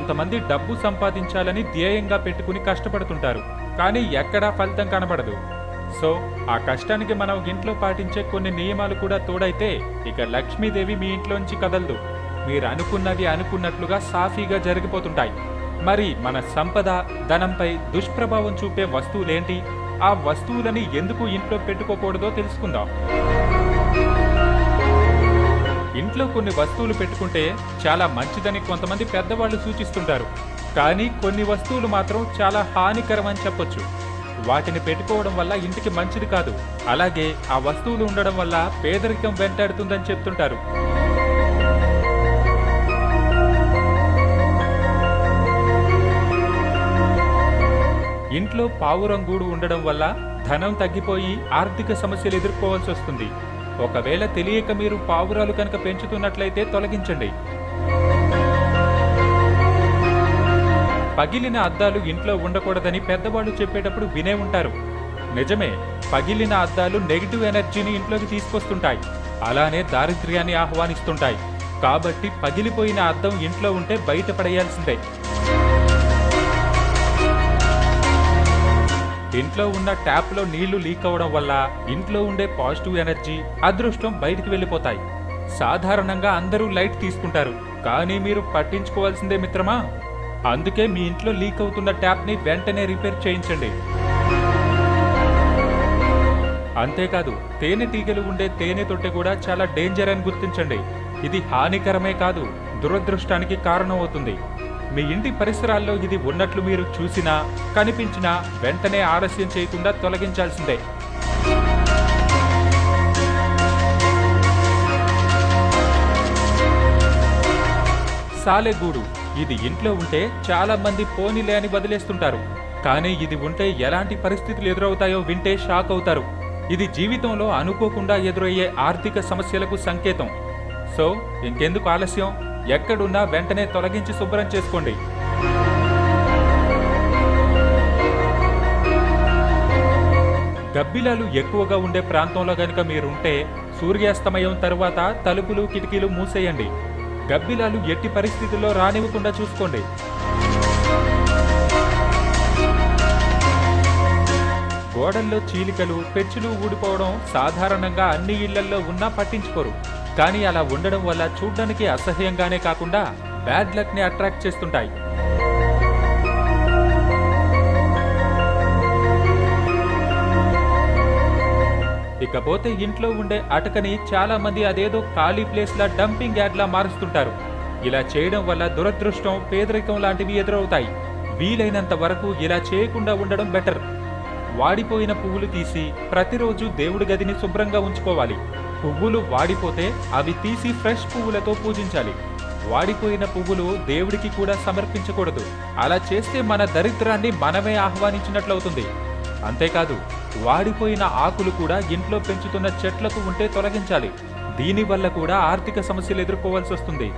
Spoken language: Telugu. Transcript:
కొంతమంది డబ్బు సంపాదించాలని ధ్యేయంగా పెట్టుకుని కష్టపడుతుంటారు కానీ ఎక్కడా ఫలితం కనబడదు. సో ఆ కష్టానికి మనం ఇంట్లో పాటించే కొన్ని నియమాలు కూడా తోడైతే ఇక లక్ష్మీదేవి మీ ఇంట్లోంచి కదలదు. మీరు అనుకున్నవి అనుకున్నట్లుగా సాఫీగా జరిగిపోతుంటాయి. మరి మన సంపద ధనంపై దుష్ప్రభావం చూపే వస్తువులేంటి? ఆ వస్తువులని ఎందుకు ఇంట్లో పెట్టుకోకూడదో తెలుసుకుందాం. ఇంట్లో కొన్ని వస్తువులు పెట్టుకుంటే చాలా మంచిదని కొంతమంది పెద్దవాళ్ళు సూచిస్తుంటారు. కానీ కొన్ని వస్తువులు మాత్రం చాలా హానికరం అని చెప్పొచ్చు. వాటిని పెట్టుకోవడం వల్ల ఇంటికి మంచిది కాదు. అలాగే ఆ వస్తువులు ఉండడం వల్ల పేదరికం వెంటాడుతుందని చెప్తుంటారు. ఇంట్లో పావురంగూడు ఉండడం వల్ల ధనం తగ్గిపోయి ఆర్థిక సమస్యలు ఎదుర్కోవాల్సి వస్తుంది ఒకవేళ తెలియక మీరు పావురాలు కనుక పెంచుతున్నట్లయితే తొలగించండి. పగిలిన అద్దాలు ఇంట్లో ఉండకూడదని పెద్దవాళ్ళు చెప్పేటప్పుడు వినే ఉంటారు. నిజమే పగిలిన అద్దాలు నెగిటివ్ ఎనర్జీని ఇంట్లోకి తీసుకొస్తుంటాయి. అలానే దారిద్ర్యాన్ని ఆహ్వానిస్తుంటాయి. కాబట్టి పగిలిపోయిన అద్దం ఇంట్లో ఉంటే బయటపడేయాల్సిందే ఇంట్లో ఉన్న ట్యాప్లో నీళ్ళు లీక్ అవడం వల్ల ఇంట్లో ఉండే పాజిటివ్ ఎనర్జీ అదృష్టం బయటికి వెళ్ళిపోతాయి. సాధారణంగా అందరూ లైట్ తీసుకుంటారు కానీ మీరు పట్టించుకోవాల్సిందే మిత్రమా? అందుకే మీ ఇంట్లో లీక్ అవుతున్న ట్యాప్ని వెంటనే రిపేర్ చేయించండి. అంతేకాదు తేనెటీగలు ఉండే తేనె తొట్టె కూడా చాలా డేంజర్ అని గుర్తించండి. ఇది హానికరమే కాదు దురదృష్టానికి కారణమవుతుంది. మీ ఇంటి పరిసరాల్లో ఇది ఉన్నట్లు మీరు చూసినా కనిపించినా వెంటనే ఆలస్యం చేయకుండా తొలగించాల్సిందే. సాలెగూడు ఇది ఇంట్లో ఉంటే చాలా మంది పోనీలే అని వదిలేస్తుంటారు. కానీ ఇది ఉంటే ఎలాంటి పరిస్థితులు ఎదురవుతాయో వింటే షాక్ అవుతారు. ఇది జీవితంలో అనుకోకుండా ఎదురయ్యే ఆర్థిక సమస్యలకు సంకేతం. సో ఇంకెందుకు ఆలస్యం? ఎక్కడున్నా వెంటనే తొలగించి శుభ్రం చేసుకోండి. గబ్బిలాలు ఎక్కువగా ఉండే ప్రాంతంలో గనుక మీరుంటే సూర్యాస్తమయం తరువాత తలుపులు కిటికీలు మూసేయండి. గబ్బిలాలు ఎట్టి పరిస్థితుల్లో రానివ్వకుండా చూసుకోండి. గోడల్లో చీలికలు పెచ్చులు ఊడిపోవడం సాధారణంగా అన్ని ఇళ్ళల్లో ఉన్నా పట్టించుకోరు. కానీ అలా ఉండడం వల్ల చూడ్డానికి అసహ్యంగానే కాకుండా బ్యాడ్ లక్ని అట్రాక్ట్ చేస్తుంటాయి. ఇకపోతే ఇంట్లో ఉండే అటకని చాలా మంది అదేదో ఖాళీ ప్లేస్ లా డంపింగ్ యార్డ్ లా మారుస్తుంటారు. ఇలా చేయడం వల్ల దురదృష్టం పేదరికం లాంటివి ఎదురవుతాయి. వీలైనంత వరకు ఇలా చేయకుండా ఉండడం బెటర్. వాడిపోయిన పువ్వులు తీసి ప్రతిరోజు దేవుడి గదిని శుభ్రంగా ఉంచుకోవాలి. పువ్వులు వాడిపోతే అవి తీసి ఫ్రెష్ పువ్వులతో పూజించాలి. వాడిపోయిన పువ్వులు దేవుడికి కూడా సమర్పించకూడదు. అలా చేస్తే మన దరిద్రాన్ని మనమే ఆహ్వానించినట్లవుతుంది. అంతేకాదు వాడిపోయిన ఆకులు కూడా ఇంట్లో పెంచుతున్న చెట్లకు ఉంటే తొలగించాలి. దీనివల్ల కూడా ఆర్థిక సమస్యలు ఎదుర్కోవాల్సి వస్తుంది